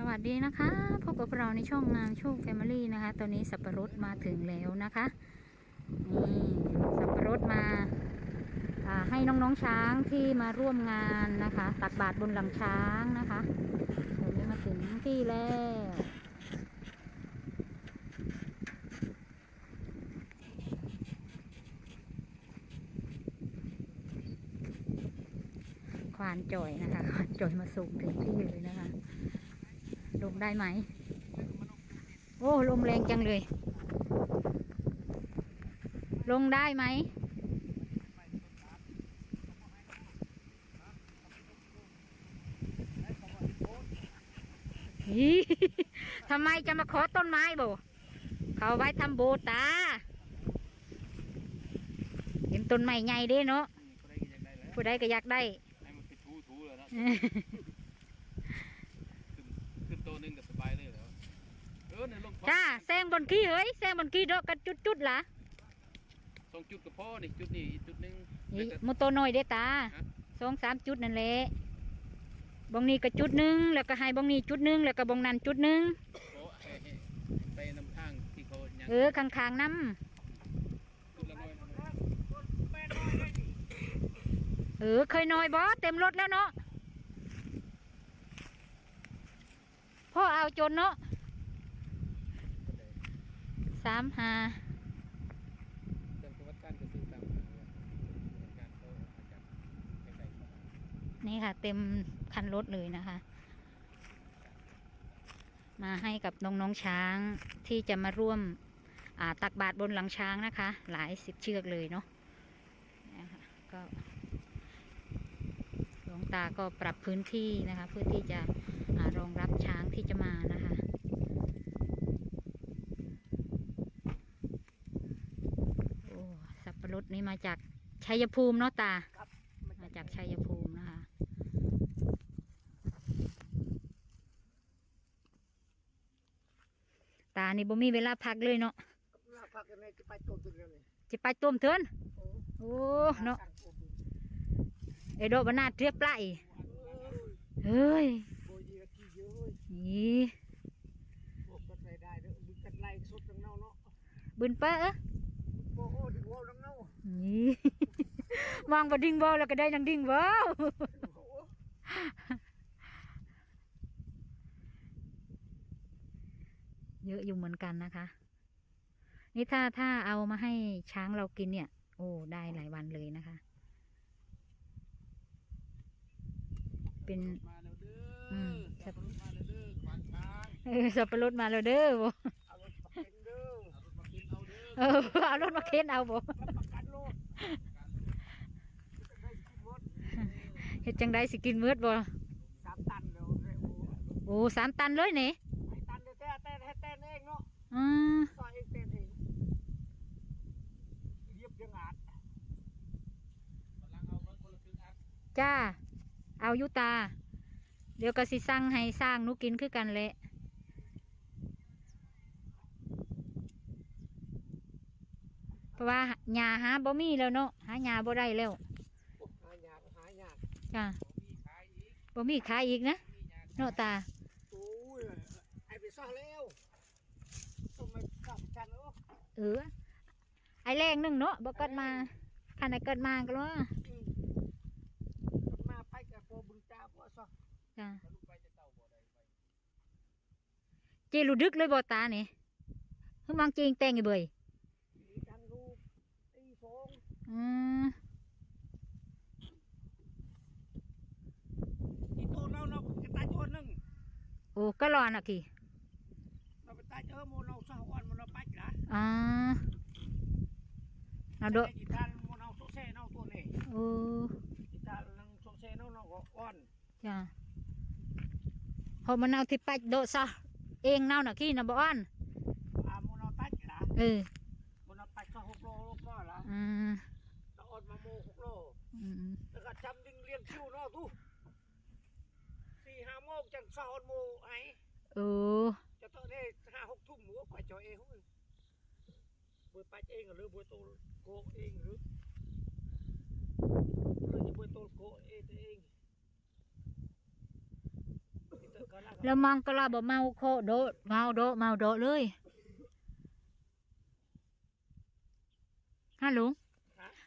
สวัสดีนะคะพบกับเราในช่องงามโชคแฟมิลี่นะคะ ตอนนี้สับปะรดมาถึงแล้วนะคะนี่สับปะรดมาให้น้องๆช้างที่มาร่วมงานนะคะ ตักบาตรบนหลังช้างนะคะตอนนี้มาถึงที่แล้วควานจ่อยนะคะควานจ่อยมาส่งถึงที่เลยนะคะ ได้ไหม โอ้ลมแรงจังเลย ลงได้ไหม ทำไมจะมาขอต้นไม้บ่ เขาไว้ทำโบตา เห็นต้นไม้ใหญ่เด้เนาะก็ได้ก็อยากได้แล้วผู้ใดก็อยากได้ ให้มันไปทูทูเลยนะขึ้นขึ้นโตหนึงก็สบายเลยแล้วเออเนี่ยลงท้อง จ้าแซงบนขี้เฮ้ยแซงบนขี้เดอกกันจุดๆล่ะสองจุดกับพ่อนี่จุดนี้อีกจุดหนึงนี่แล้วก็ มุโตน้อยเด้ตาฮะ สองสามจุดนั่นแหละบองนี้ก็จุดหนึ่งแล้วก็ให้บองนี้จุดหนึ่งแล้วก็บองนั้นจุดหนึ่งโอ้ให้ให้ไปนำทางที่เขายังเออข้างๆน้จุดละน้อยน้อยำเออเคยน้อยบอเต็มรถแล้วเนาะพ่อเอาจนเนาะ สามหาเติมวัดการก็ซื้อตามทางเนี่ยการเขาอาจจะใกล้ๆเข้ามานี่ค่ะ เต็มคันรถเลยนะคะ มาให้กับน้องๆช้างที่จะมาร่วมตักบาตรบนหลังช้างนะคะ หลายสิบเชือกเลยเนาะนะคะก็หลวงตาก็ปรับพื้นที่นะคะ เพื่อที่จะอรองรับช้างที่จะมานะคะ โอ้สับปะรดนี่ มาจากชัยภูมิเนาะตา มาจากชัยภูมินะคะ ตานี่บ่มีเวลาพักเลยเนาะลาพักกันในจะไปตัวตึกแล้วนี่จะไปต้มเถินโอ้โอ้เนาะสั่งตัวตึกไอโดบนาดเรียบไล่เฮ้ยโบยกกี่เยอะเว้ยนี่พวกก็ใส่ได้เด้อบึงกันไล่สดทั้งเน่าเนาะบุญเป้อ โอ้โหดิวัวทั้งเนี่มองบ่ดิ่งบ่แล้วก็ได้นังดิ่งบ่โอ้โหเยอะอยู่เหมือนกันนะคะ นี่ถ้าถ้าเอามาให้ช้างเรากินเนี่ย โอ้ได้หลายวันเลยนะคะ เป็นเด้อือมขับรถมาแล้วเด้อขวางทางเออสับปะรดมาแล้วเด้อบ่เอารถปักเก็นเด้อเอารถมากินเอาเด้อเออเอารถมาเค้นเอาบ่ เฮ็ดจังไดสิกินมืดบ่สามตันเดี๋ยวเร็วโอ้สามตันเลยนี่ไอ้ตันเดี๋ยวแต่แต่ให้แต่เองเนาะอืมซอยเองแต่เองเรียบยังอาจวันหลังเอามาคนละครึ่งอันจ้า เอาอยุตา เดี๋ยวก็สิสั่งให้สร้างหนูกินคือกันแหละ เพราะว่าหญ้าหาบ่มีแล้วเนาะหาหญ้าบ่ได้แล้วโอ้หายากหายากจ้าบ่มีขายอีกบ่มีขายอีกนะมียาเนาะตาโอ้ยไอ้ไปซ่อแล้วต้องมาข้าพจันโอ้เออไอแรงหนึงเนาะบ่เกิดมาคันไอเกิดมาก็ว่าอืมมาไปกับโปบึงตาพวกซ่อจ้าถ้าลูกไปจะเต่าบ่ได้ไปเจรูดึกเลยบ่ตานี่คือมองจริงแต่งอีเบย มีกันรูปตีโฟง อืม อีตัวเราเรากระตายตัวหนึ่ง โอ้ก็รอนอะกี่เราไปตายเจอโมเราสาวอันโมเราปัดละอ่าเอาโดอีตาโมเราโซเซ่เราตัวนี้โอ้อีตาลังโซเซ่เราเราก็อ่อนจ้าพอมันเอาที่ปัดโดดซะเองเน่าน่ะขี้น่ะบ่อ้อนอาโมเราตัดละเออโมเราปัดก็หกโลหกโลละอืมเราอ่อนมาโมหกโลอืมแล้วก็จำดึงเลี้ยงคิวเนาะทุสี่ ห้าโมงจังสาวโมไอโอ้จะต้องได้ห้าหกทุ่มหัวไปจอยเองหุ้ยบุยปัดเองหรือบุยตัวโกเองหรือหรือจะบุยตัวโกเองเองก็ล่างแล้วมังก็ลาบเมาโคโดะเมาโดะเมาโดะเลยฮะลุง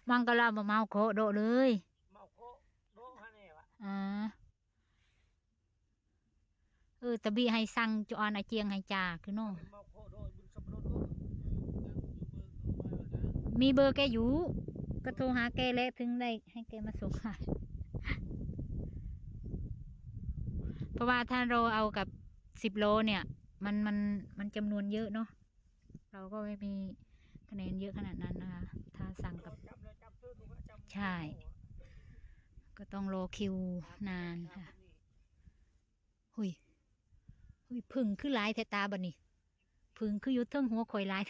มังก็ลาบเมาโคโดะเลยเมาโคโดฮะเนี่ยวะอ่า เออตะบีให้สั่งจอนอาเจียงให้จ่าคือน่เมาโคโดบุญสับปะรดโดมีเบอร์แกอยู่ก็โทรหาแกแล้วถึงได้ให้แกมาส่งให้เพราะว่าถ้าเราเอากับสิบโลเนี่ย มันมันมันจำนวนเยอะเนาะเราก็ไม่มีคะแนนเยอะขนาดนั้นนะคะถ้าสั่งกับจำเลยจำตื้อดูว่าจำใช่ก็ต้องรอคิวนานค่ะ หุย หุยพึ่งคือหลายแทตาบันนี่พึ่งคืออยุดเทิงหัวคอยหลาย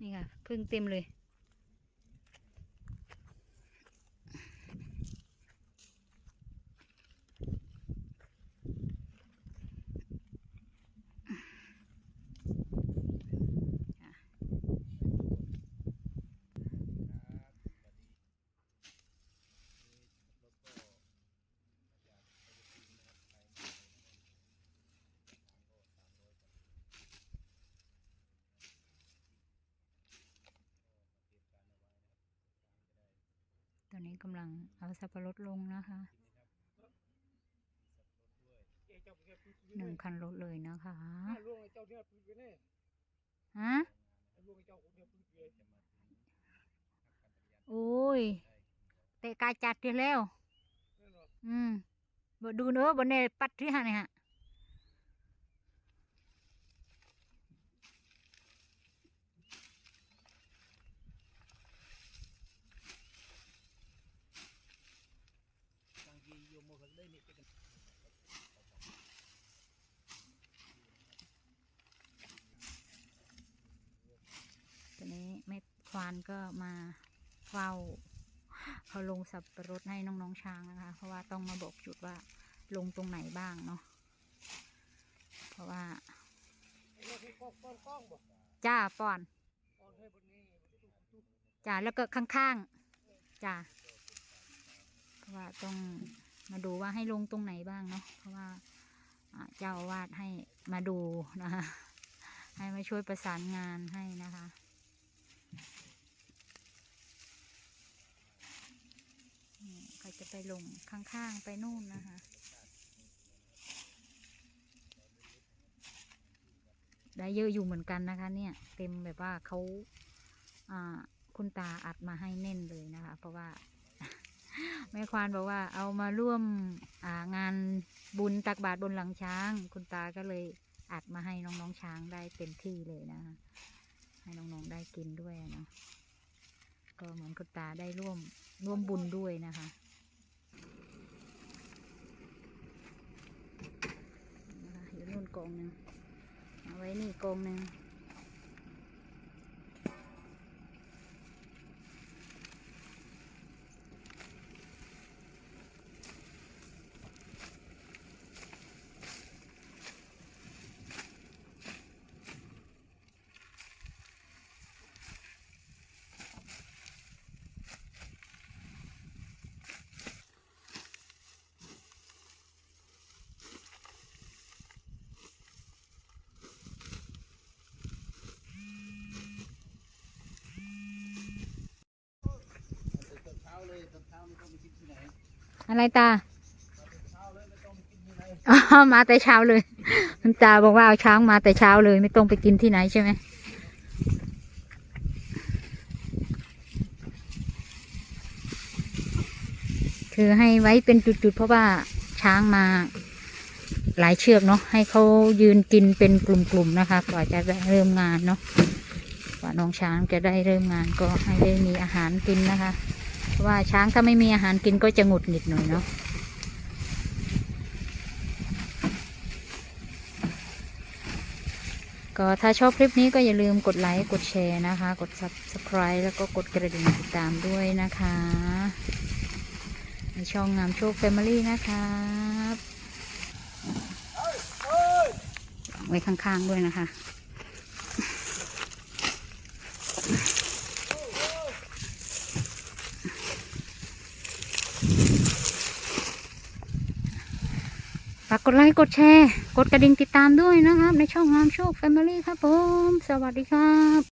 นี่ค่ะพึ่งเต็มเลย กำลังเอาสับปะรดลงนะคะหนึ่งคันรถเลยนะคะฮะโอ้ยเตะกายจัดเดียแล้ว อืมบ่ดูเนอะบนเน่ปัดที่หันเนี่ยฮะ บางทีโยมโมกันได้นี่เป็น ตอนนี้แม่ควาน ก็มาเฝ้าเขาลงสับปะรดให้น้องๆช้างนะคะ เพราะว่าต้องมาบอกจุดว่าลงตรงไหนบ้างเนาะเพราะว่าจ้าป้อนจ้าแล้วก็ข้างๆจ้าเพราะว่าต้องมาดูว่าให้ลงตรงไหนบ้างเนาะเพราะว่าเจ้าอาวาดให้มาดูนะคะให้มาช่วยประสานงานให้นะคะนี่ใคร จะไปลงข้างๆ ไปนู่นนะคะ ได้เยอะอยู่เหมือนกันนะคะเนี่ย เต็มแบบว่าเขาคุณตาอัดมาให้แน่นเลยนะคะ เพราะว่าแม่ควานบอกว่าเอามาร่วมงานบุญตักบาตรบนหลังช้าง คุณตาก็เลยอัดมาให้น้องๆช้างได้เต็มที่เลยนะคะให้น้องๆได้กินด้วยเนาะก็เหมือนคุณตาได้ร่วมร่วมบุญด้วยนะคะนะคะอยู่นู่น กองหนึ่งเอาไว้นี่กองหนึ่ง เช้าเลยตอนเช้าไม่ต้องไปกินที่ไหน อะไรตาอ๋อมาแต่เช้าเลยคุณตาบอกว่าเอาช้างมาแต่เช้าเลย ไม่ต้องไปกินที่ไหนใช่ไหมคือให้ไว้เป็นจุดๆ เพราะว่าช้างมาหลายเชือกเนาะให้เขายืนกินเป็นกลุ่มๆนะคะกว่าจะเริ่มงานเนาะกว่าน้องช้างจะได้เริ่มงานก็ให้ได้มีอาหารกินนะคะ ว่าช้างถ้าไม่มีอาหารกินก็จะหงุดหงิดหน่อยเนาะก็ถ้าชอบคลิปนี้ก็อย่าลืมกดไลค์ กดแชร์นะคะ กด subscribe แล้วก็กดกระดิ่งติดตามด้วยนะคะ ในช่องงามโชค Family นะครับวางไว้ข้างๆด้วยนะคะ กดไลค์กดแชร์ กดกระดิ่งติดตามด้วยนะครับ ในช่องงามโชค Family ครับผม สวัสดีครับ